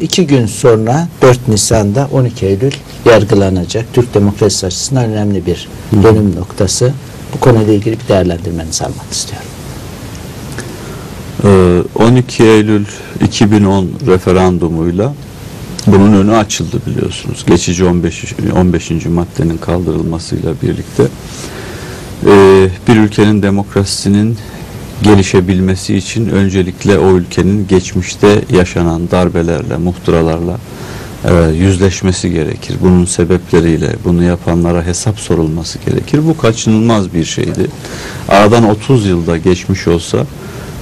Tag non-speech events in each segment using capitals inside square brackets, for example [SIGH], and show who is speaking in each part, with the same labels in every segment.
Speaker 1: İki gün sonra 4 Nisan'da 12 Eylül yargılanacak. Türk demokrasisi açısından önemli bir dönüm noktası. Bu konuyla ilgili bir değerlendirmenizi almak istiyorum.
Speaker 2: Ee, 12 Eylül 2010 referandumuyla bunun önü açıldı biliyorsunuz. Geçici 15. 15. maddenin kaldırılmasıyla birlikte Ee, bir ülkenin demokrasisinin gelişebilmesi için öncelikle o ülkenin geçmişte yaşanan darbelerle, muhtıralarla e, yüzleşmesi gerekir. Bunun sebepleriyle, bunu yapanlara hesap sorulması gerekir. Bu kaçınılmaz bir şeydi. Aradan 30 yılda geçmiş olsa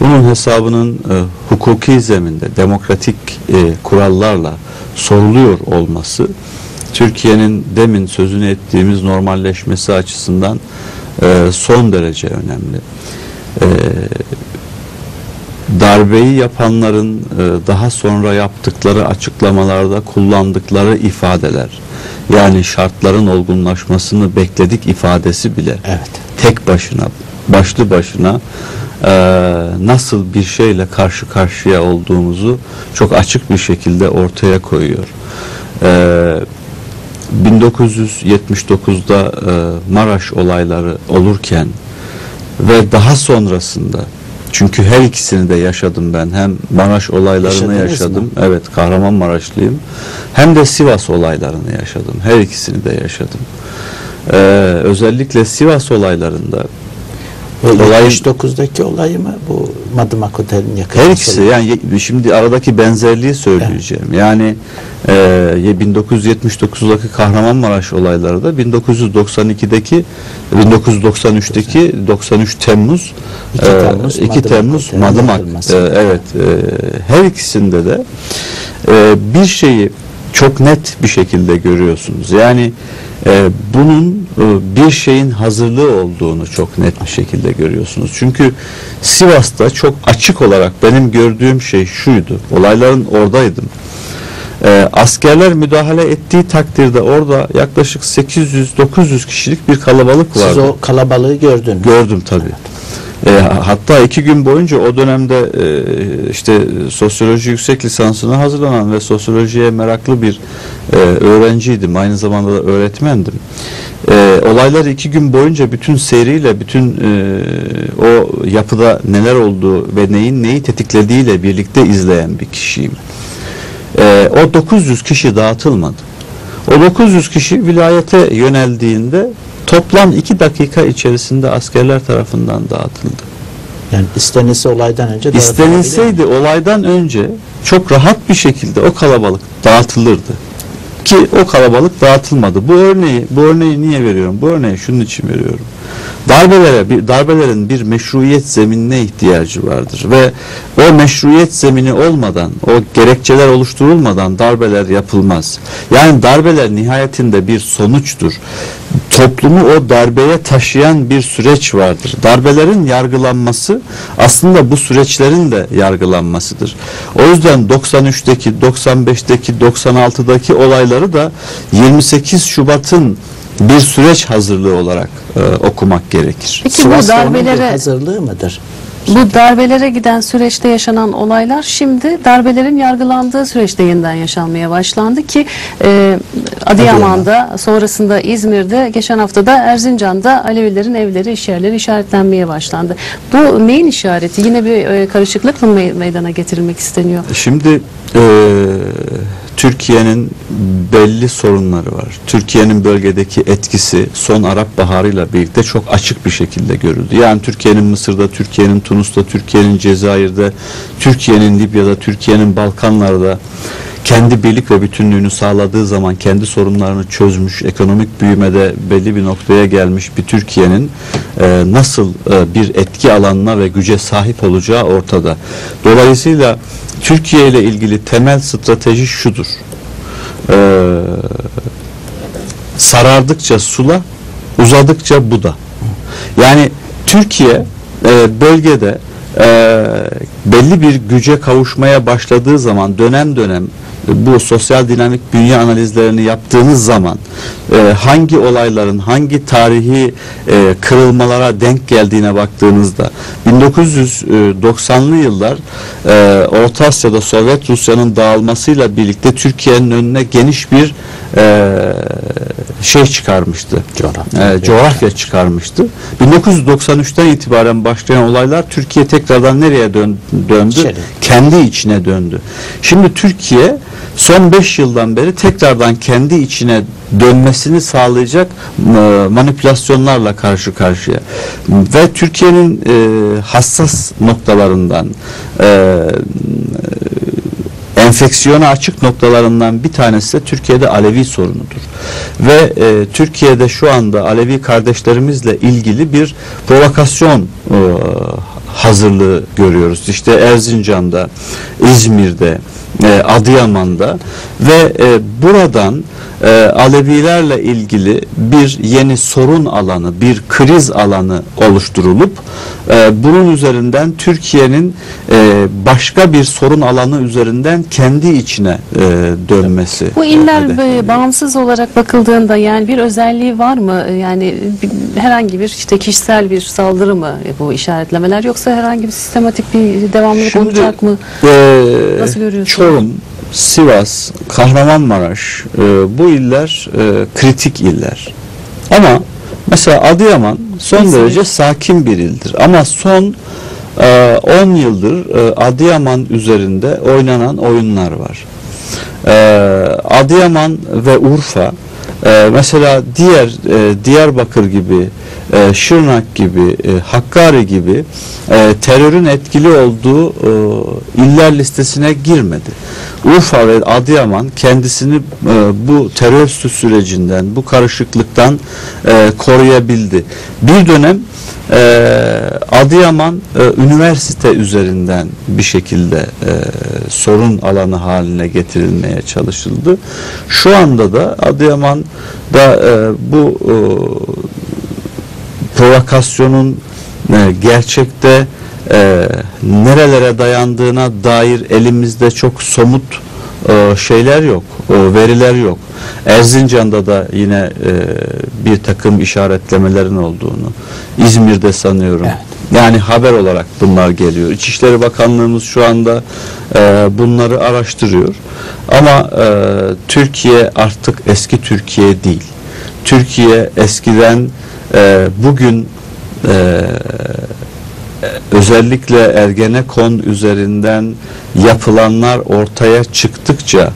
Speaker 2: bunun hesabının e, hukuki zeminde, demokratik e, kurallarla soruluyor olması Türkiye'nin demin sözünü ettiğimiz normalleşmesi açısından e, son derece önemli. E, darbeyi yapanların e, daha sonra yaptıkları açıklamalarda kullandıkları ifadeler yani şartların olgunlaşmasını bekledik ifadesi bile
Speaker 1: Evet.
Speaker 2: tek başına başlı başına e, nasıl bir şeyle karşı karşıya olduğumuzu çok açık bir şekilde ortaya koyuyor. E, 1979'da e, Maraş olayları olurken ve daha sonrasında çünkü her ikisini de yaşadım ben. Hem Maraş olaylarını
Speaker 1: Yaşadınız
Speaker 2: yaşadım.
Speaker 1: mı?
Speaker 2: Evet, Kahramanmaraşlıyım. Hem de Sivas olaylarını yaşadım. Her ikisini de yaşadım. Ee, özellikle Sivas olaylarında Olayın-
Speaker 1: 79'daki olayı mı bu Madımak Otel'in yakın?
Speaker 2: her ikisi yani şimdi aradaki benzerliği söyleyeceğim. Yani e, ye- 1979'daki Kahramanmaraş olayları da 1992'deki 1993'teki 93 Temmuz
Speaker 1: 2
Speaker 2: e,
Speaker 1: Temmuz
Speaker 2: 2
Speaker 1: Madımak
Speaker 2: Temmuz Madımak e, evet e, her ikisinde de e, bir şeyi çok net bir şekilde görüyorsunuz. Yani e, bunun e, bir şeyin hazırlığı olduğunu çok net bir şekilde görüyorsunuz. Çünkü Sivas'ta çok açık olarak benim gördüğüm şey şuydu. Olayların oradaydım. E, askerler müdahale ettiği takdirde orada yaklaşık 800-900 kişilik bir kalabalık vardı.
Speaker 1: Siz o kalabalığı gördünüz.
Speaker 2: Gördüm tabii. E, hatta iki gün boyunca o dönemde e, işte sosyoloji yüksek lisansına hazırlanan ve sosyolojiye meraklı bir e, öğrenciydim. Aynı zamanda da öğretmendim. E, olayları iki gün boyunca bütün seriyle, bütün e, o yapıda neler olduğu ve neyin neyi tetiklediğiyle birlikte izleyen bir kişiyim. E, o 900 kişi dağıtılmadı. O 900 kişi vilayete yöneldiğinde toplam 2 dakika içerisinde askerler tarafından dağıtıldı.
Speaker 1: Yani istenilse olaydan önce?
Speaker 2: İstenilseydi olaydan önce çok rahat bir şekilde o kalabalık dağıtılırdı. Ki o kalabalık dağıtılmadı. Bu örneği bu örneği niye veriyorum? Bu örneği şunun için veriyorum. Darbelere bir darbelerin bir meşruiyet zeminine ihtiyacı vardır ve o meşruiyet zemini olmadan, o gerekçeler oluşturulmadan darbeler yapılmaz. Yani darbeler nihayetinde bir sonuçtur. Toplumu o darbeye taşıyan bir süreç vardır. Darbelerin yargılanması aslında bu süreçlerin de yargılanmasıdır. O yüzden 93'teki, 95'teki, 96'daki olayları da 28 Şubat'ın bir süreç hazırlığı olarak e, okumak gerekir.
Speaker 3: Peki bu darbelere
Speaker 1: hazırlığı mıdır?
Speaker 3: Bu darbelere giden süreçte yaşanan olaylar şimdi darbelerin yargılandığı süreçte yeniden yaşanmaya başlandı ki e, Adıyaman'da sonrasında İzmir'de geçen hafta da Erzincan'da Alevilerin evleri iş yerleri işaretlenmeye başlandı. Bu neyin işareti? Yine bir e, karışıklık mı me- meydana getirilmek isteniyor?
Speaker 2: Şimdi e, Türkiye'nin belli sorunları var. Türkiye'nin bölgedeki etkisi son Arap Baharı'yla birlikte çok açık bir şekilde görüldü. Yani Türkiye'nin Mısır'da, Türkiye'nin Tunus'ta, Türkiye'nin Cezayir'de, Türkiye'nin Libya'da, Türkiye'nin Balkanlar'da kendi birlik ve bütünlüğünü sağladığı zaman kendi sorunlarını çözmüş, ekonomik büyümede belli bir noktaya gelmiş bir Türkiye'nin e, nasıl e, bir etki alanına ve güce sahip olacağı ortada. Dolayısıyla Türkiye ile ilgili temel strateji şudur. E, sarardıkça sula, uzadıkça buda. Yani Türkiye e, bölgede e, belli bir güce kavuşmaya başladığı zaman dönem dönem bu sosyal dinamik bünye analizlerini yaptığınız zaman e, hangi olayların hangi tarihi e, kırılmalara denk geldiğine baktığınızda 1990'lı yıllar e, Orta Asya'da Sovyet Rusya'nın dağılmasıyla birlikte Türkiye'nin önüne geniş bir e, şey çıkarmıştı.
Speaker 1: Coğrafya.
Speaker 2: E, coğrafya çıkarmıştı. 1993'ten itibaren başlayan olaylar Türkiye tekrardan nereye dön- döndü?
Speaker 1: İçeri.
Speaker 2: Kendi içine döndü. Şimdi Türkiye son 5 yıldan beri tekrardan kendi içine dönmesini sağlayacak e, manipülasyonlarla karşı karşıya. Ve Türkiye'nin e, hassas noktalarından e, enfeksiyona açık noktalarından bir tanesi de Türkiye'de Alevi sorunudur. Ve Türkiye'de şu anda Alevi kardeşlerimizle ilgili bir provokasyon e, hazırlığı görüyoruz. İşte Erzincan'da, İzmir'de, e, Adıyaman'da ve e, buradan e, Alevilerle ilgili bir yeni sorun alanı, bir kriz alanı oluşturulup e, bunun üzerinden Türkiye'nin e, başka bir sorun alanı üzerinden kendi içine e, dönmesi.
Speaker 3: Bu iller e, bağımsız olarak bakıldığında yani bir özelliği var mı? E, Yani bir- herhangi bir işte kişisel bir saldırı mı e, bu işaretlemeler yoksa herhangi bir sistematik bir devamlılık
Speaker 2: Şimdi,
Speaker 3: olacak mı?
Speaker 2: Ee,
Speaker 3: Nasıl görüyorsun?
Speaker 2: Çorum, Sivas, Kahramanmaraş e, bu iller e, kritik iller. Ama mesela Adıyaman son
Speaker 3: İzmir.
Speaker 2: derece sakin bir ildir. Ama son e, 10 yıldır e, Adıyaman üzerinde oynanan oyunlar var. E, Adıyaman ve Urfa e, mesela diğer e, Diyarbakır gibi e, Şırnak gibi e, Hakkari gibi e, terörün etkili olduğu e, iller listesine girmedi. Urfa ve Adıyaman kendisini e, bu terör sü- sürecinden bu karışıklıktan e, koruyabildi. Bir dönem e, Adıyaman e, üniversite üzerinden bir şekilde e, sorun alanı haline getirilmeye çalışıldı. Şu anda da Adıyaman'da e, bu e, provokasyonun e, gerçekte e, nerelere dayandığına dair elimizde çok somut e, şeyler yok, e, veriler yok. Erzincan'da da yine e, bir takım işaretlemelerin olduğunu, İzmir'de sanıyorum.
Speaker 1: Evet.
Speaker 2: Yani haber olarak bunlar geliyor. İçişleri Bakanlığımız şu anda e, bunları araştırıyor. Ama e, Türkiye artık eski Türkiye değil. Türkiye eskiden e, bugün e, özellikle Ergenekon üzerinden yapılanlar ortaya çıktıkça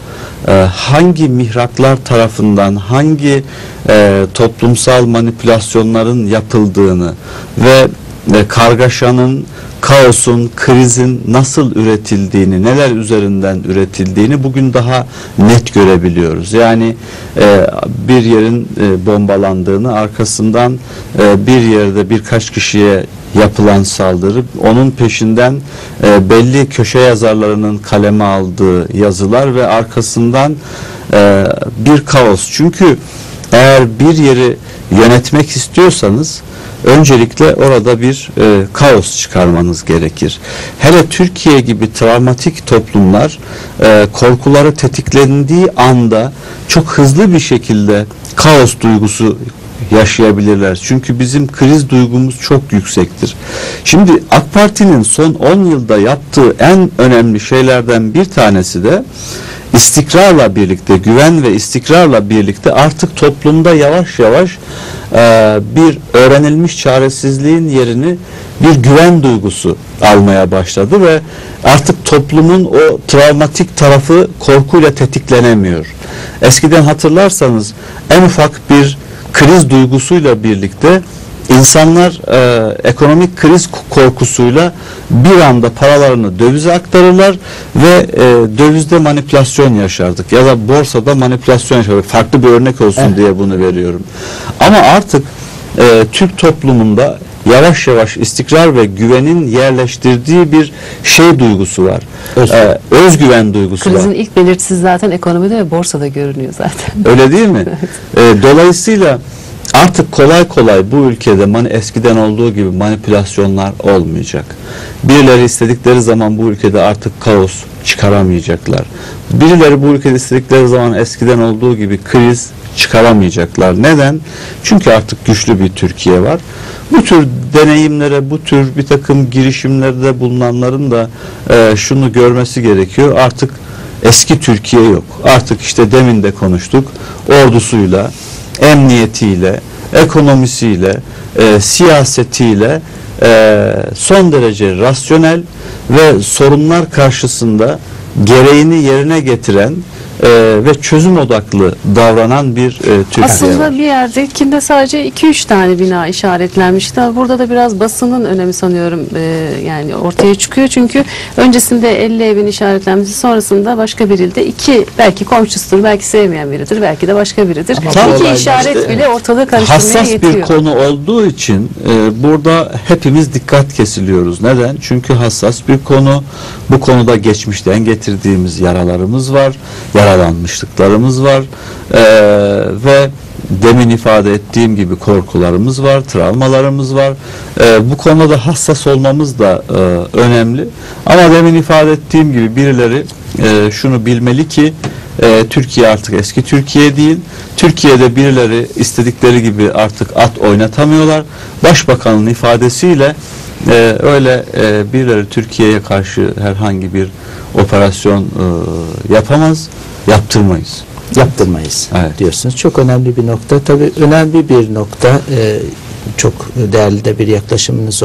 Speaker 2: e, hangi mihraklar tarafından hangi e, toplumsal manipülasyonların yapıldığını ve e, kargaşanın, kaosun, krizin nasıl üretildiğini, neler üzerinden üretildiğini bugün daha net görebiliyoruz. Yani e, bir yerin e, bombalandığını, arkasından e, bir yerde birkaç kişiye yapılan saldırı, onun peşinden e, belli köşe yazarlarının kaleme aldığı yazılar ve arkasından e, bir kaos. Çünkü eğer bir yeri yönetmek istiyorsanız öncelikle orada bir e, kaos çıkarmanız gerekir. Hele Türkiye gibi travmatik toplumlar e, korkuları tetiklendiği anda çok hızlı bir şekilde kaos duygusu yaşayabilirler. Çünkü bizim kriz duygumuz çok yüksektir. Şimdi AK Parti'nin son 10 yılda yaptığı en önemli şeylerden bir tanesi de istikrarla birlikte, güven ve istikrarla birlikte artık toplumda yavaş yavaş e, bir öğrenilmiş çaresizliğin yerini bir güven duygusu almaya başladı ve artık toplumun o travmatik tarafı korkuyla tetiklenemiyor. Eskiden hatırlarsanız en ufak bir kriz duygusuyla birlikte insanlar e, ekonomik kriz korkusuyla bir anda paralarını dövize aktarırlar ve e, dövizde manipülasyon yaşardık ya da borsada manipülasyon yaşardık. Farklı bir örnek olsun
Speaker 1: Evet.
Speaker 2: diye bunu veriyorum. Ama artık e, Türk toplumunda yavaş yavaş istikrar ve güvenin yerleştirdiği bir şey duygusu var.
Speaker 1: Özgüven.
Speaker 2: E, özgüven duygusu var.
Speaker 3: Krizin ilk belirtisi zaten ekonomide ve borsada görünüyor zaten.
Speaker 2: Öyle değil mi? [LAUGHS] Ee, dolayısıyla artık kolay kolay bu ülkede mani eskiden olduğu gibi manipülasyonlar olmayacak. Birileri istedikleri zaman bu ülkede artık kaos çıkaramayacaklar. Birileri bu ülkede istedikleri zaman eskiden olduğu gibi kriz çıkaramayacaklar. Neden? Çünkü artık güçlü bir Türkiye var. Bu tür deneyimlere, bu tür bir takım girişimlerde bulunanların da e, şunu görmesi gerekiyor. Artık eski Türkiye yok. Artık işte demin de konuştuk. Ordusuyla, emniyetiyle, ekonomisiyle, e, siyasetiyle e, son derece rasyonel ve sorunlar karşısında gereğini yerine getiren e, ve çözüm odaklı davranan bir e, Türkiye
Speaker 3: Aslında
Speaker 2: var.
Speaker 3: bir yerde ilkinde sadece 2-3 tane bina işaretlenmişti. Ama Burada da biraz basının önemi sanıyorum e, yani ortaya çıkıyor. Çünkü öncesinde 50 evin işaretlenmesi sonrasında başka bir ilde iki belki komşusudur, belki sevmeyen biridir, belki de başka biridir.
Speaker 1: Ama
Speaker 3: İki işaret
Speaker 2: işte
Speaker 3: bile ortalığı karıştırmaya
Speaker 2: hassas
Speaker 3: yetiyor.
Speaker 2: bir konu olduğu için e, burada hepimiz dikkat kesiliyoruz. Neden? Çünkü hassas bir konu. Bu konuda geçmişten getirdiğimiz yaralarımız var, yaralanmışlıklarımız var E, ve demin ifade ettiğim gibi korkularımız var, travmalarımız var. E, bu konuda hassas olmamız da e, önemli. Ama demin ifade ettiğim gibi birileri e, şunu bilmeli ki e, Türkiye artık eski Türkiye değil. Türkiye'de birileri istedikleri gibi artık at oynatamıyorlar. Başbakanın ifadesiyle e, öyle e, birileri Türkiye'ye karşı herhangi bir operasyon e, yapamaz, yaptırmayız.
Speaker 1: yaptırmayız
Speaker 2: Evet.
Speaker 1: diyorsunuz. Çok önemli bir nokta. Tabii önemli bir nokta. e, çok değerli de bir yaklaşımınız